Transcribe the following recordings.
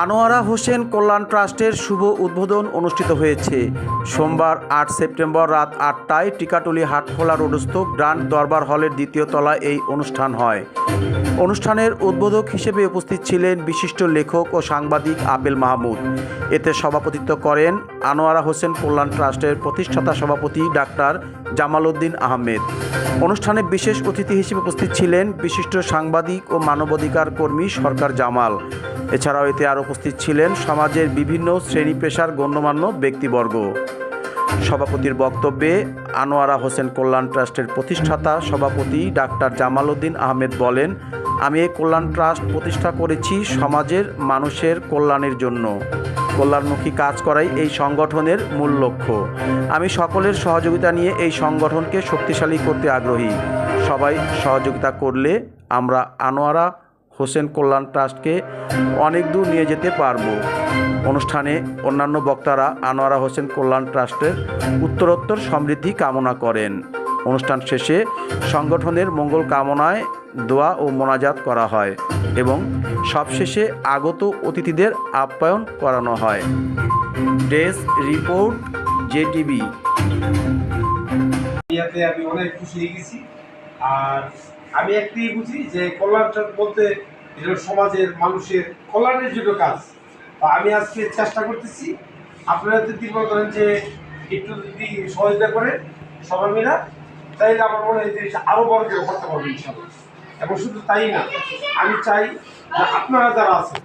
আনোয়ারা হোসেন কল্যাণ ট্রাস্টের শুভ উদ্বোধন অনুষ্ঠিত হয়েছে। সোমবার আট সেপ্টেম্বর রাত আটটায় টিকাটুলি হাটখোলা রোডস্থ গ্রান্ড দরবার হলের দ্বিতীয় তলায় এই অনুষ্ঠান হয়। অনুষ্ঠানের উদ্বোধক হিসেবে উপস্থিত ছিলেন বিশিষ্ট লেখক ও সাংবাদিক আবেল মাহমুদ। এতে সভাপতিত্ব করেন আনোয়ারা হোসেন কল্যাণ ট্রাস্টের প্রতিষ্ঠাতা সভাপতি ডাক্তার জামাল উদ্দিন আহমেদ। অনুষ্ঠানে বিশেষ অতিথি হিসেবে উপস্থিত ছিলেন বিশিষ্ট সাংবাদিক ও মানবাধিকার কর্মী সরকার জামাল। এছাড়াও এতে আর উপস্থিত ছিলেন সমাজের বিভিন্ন শ্রেণি পেশার গণ্যমান্য ব্যক্তিবর্গ। সভাপতির বক্তব্যে আনোয়ারা হোসেন কল্যাণ ট্রাস্টের প্রতিষ্ঠাতা সভাপতি ডাক্তার জামাল উদ্দিন আহমেদ বলেন আমি এই কল্যাণ ট্রাস্ট প্রতিষ্ঠা করেছি সমাজের, মানুষের কল্যাণের জন্য। কল্যাণমুখী কাজ করাই এই সংগঠনের মূল লক্ষ্য। আমি সকলের সহযোগিতা নিয়ে এই সংগঠনকে শক্তিশালী করতে আগ্রহী। সবাই সহযোগিতা করলে আমরা আনোয়ারা হোসেন কল্যাণ ট্রাস্টকে অনেক দূর নিয়ে যেতে পারব। অনুষ্ঠানে অন্যান্য বক্তারা আনোয়ারা হোসেন কল্যাণ ট্রাস্টের উত্তরোত্তর সমৃদ্ধি কামনা করেন। অনুষ্ঠান শেষে সংগঠনের মঙ্গল কামনায় দোয়া ও মোনাজাত করা হয় এবং সবশেষে আগত অতিথিদের আপ্যায়ন করানো হয়। Desk report, JTV. আমি অনেক খুশি হয়ে আর আমি একটাই বুঝি যে কল্যাণ বলতে সমাজের মানুষের কল্যাণের জন্য কাজ। আমি আজকে চেষ্টা করতেছি, আপনারা যদি মনে করেন যে একটু যদি সহযোগিতা করেন সবাই মিলা। তাইলে আমার মনে হয় যে আরও বড় কেউ করতে পারবে এবং শুধু তাই না, আমি চাই আপনারা যারা আছেন,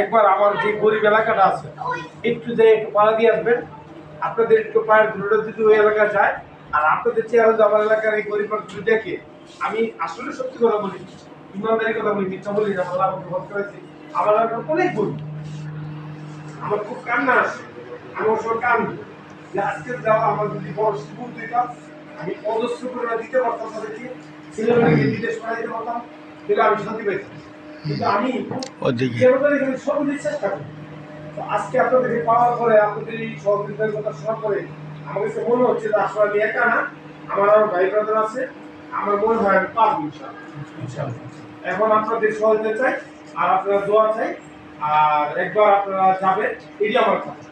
একবার আমার যে গরিব এলাকাটা আছে, একটু যে একটু পাড়া দিয়ে আসবেন, আপনাদের একটু পায়ের ধুলোটা যদি ওই এলাকা যায়, আর আপনাদের চেহারা যে আমার এলাকার এই গরিব মানুষগুলো দেখে, আমি আসলে সত্যি কথা বলি, ইমানদারি কথা বলি, মিথ্যা বলি না আমাকে ভোট করেছি আমার এলাকার অনেক গরিব। আমার খুব কান্না আসে আমার সময় কান্দি যে আজকের যাওয়া আমার যদি বড় সুযোগ দিতাম আমি অজস্র করে দিতে পারতাম তাদেরকে ছেলেমেয়েকে বিদেশ পাঠাই দিতে পারতাম তাহলে আমি শান্তি পাইতাম। কিন্তু আমি এখানে চেষ্টা করি। তো আজকে আপনাদেরকে পাওয়ার পরে আপনাদের এই সহযোগিতার কথা শোনার পরে আমার কাছে মনে হচ্ছে যে আসলে আমি একা না আমার আরও ভাই ব্রাদার আছে আমার মনে হয় আমি পারব ইনশাআল্লাহ। ইনশাআল্লাহ। এখন আপনাদের সহযোগিতা চাই আর আপনারা দোয়া চাই আর একবার আপনারা যাবেন এটি আমার কথা।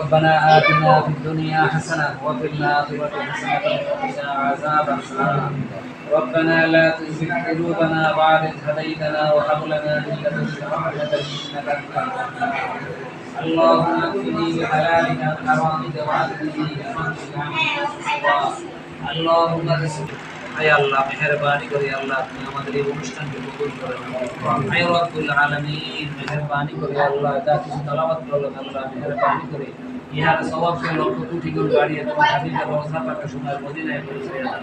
ربنا آتنا في الدنيا حسنة وفي الآخرة حسنة وقنا عذاب النار. ربنا لا تزغ قلوبنا بعد إذ هديتنا وهب لنا من لدنك رحمة إنك أنت الوهاب. اللهم اكفني بحلالك عن حرامك وعافني بفضلك عن سواك اللهم رزق আয় আল্লাহ, মেহরবানি করে আল্লাহ তুমি আমাদের এই অনুষ্ঠানকে কবুল করে নাও আয় রব্বুল আলামিন, মেহরবানি করে আল্লাহ, যা কিছু তালাবাত করলাম আল্লাহ, মেহরবানি করে। ইহার সওয়াবকে লক্ষ কোটি গুণ বাড়িয়ে তোমার হাবিবের রওজা পাকের সময় মদিনায় পৌঁছে দাও।